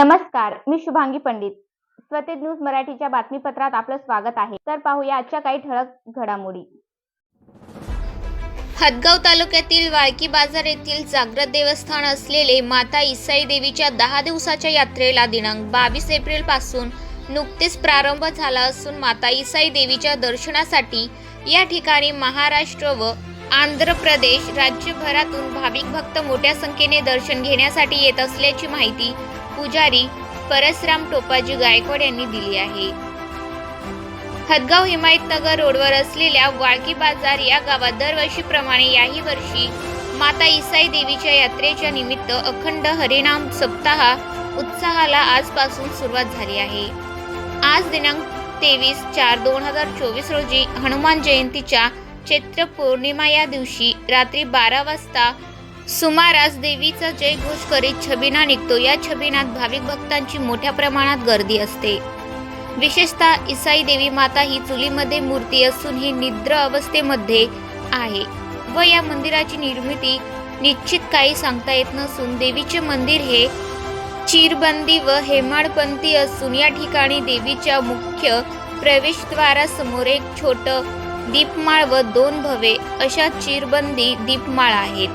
नमस्कार मी शुभांगी पंडित. स्वतेज न्यूज मराठीच्या बातमीपत्रात आपलं स्वागत आहे. तर पाहूया आजच्या काही ठळक घडामोडी. हदगाव तालुक्यातील वाळकी बाजार येथील जागृत देवस्थान असलेले माता इसाई देवीच्या दहा दिवसाच्या यात्रेला दिनांक बावीस एप्रिलपासून नुकतेच प्रारंभ झाला असून माता इसाई देवीच्या दर्शनासाठी या ठिकाणी महाराष्ट्र व आंध्र प्रदेश राज्यभरातून भाविक भक्त मोठ्या संख्येने दर्शन घेण्यासाठी येत असल्याची माहिती पुजारी परसराम टोपाजी गायकवाड यांनी दिली आहे. हदगाव हिमायतनगर रोडवर असलेल्या वाळकी बाजार या गावात दरवर्षीप्रमाणे याही वर्षी माता इसाई देवीच्या यात्रेच्या निमित्त अखंड हरिनाम सप्ताह उत्साहाला आजपासून सुरुवात झाली आहे. आज दिनांक तेवीस चार दोन हजार चोवीस रोजी हनुमान जयंतीच्या चैत्र पौर्णिमा या दिवशी रात्री बारा वाजता सुमारास देवीचा जयघोष करीत छबिना निघतो. या छबिनात भाविक भक्तांची मोठ्या प्रमाणात गर्दी असते. विशेषतः इसाई देवी माता ही चुलीमध्ये मूर्ती असून ही निद्र अवस्थेमध्ये आहे व या मंदिराची निर्मिती निश्चित काही सांगता येत नसून देवीचे मंदिर हे चिरबंदी व हेमाडपंथी असून या ठिकाणी देवीच्या मुख्य प्रवेशद्वारासमोर एक छोटं दीपमाळ व दोन भवे अशा चिरबंदी दीपमाळ आहेत.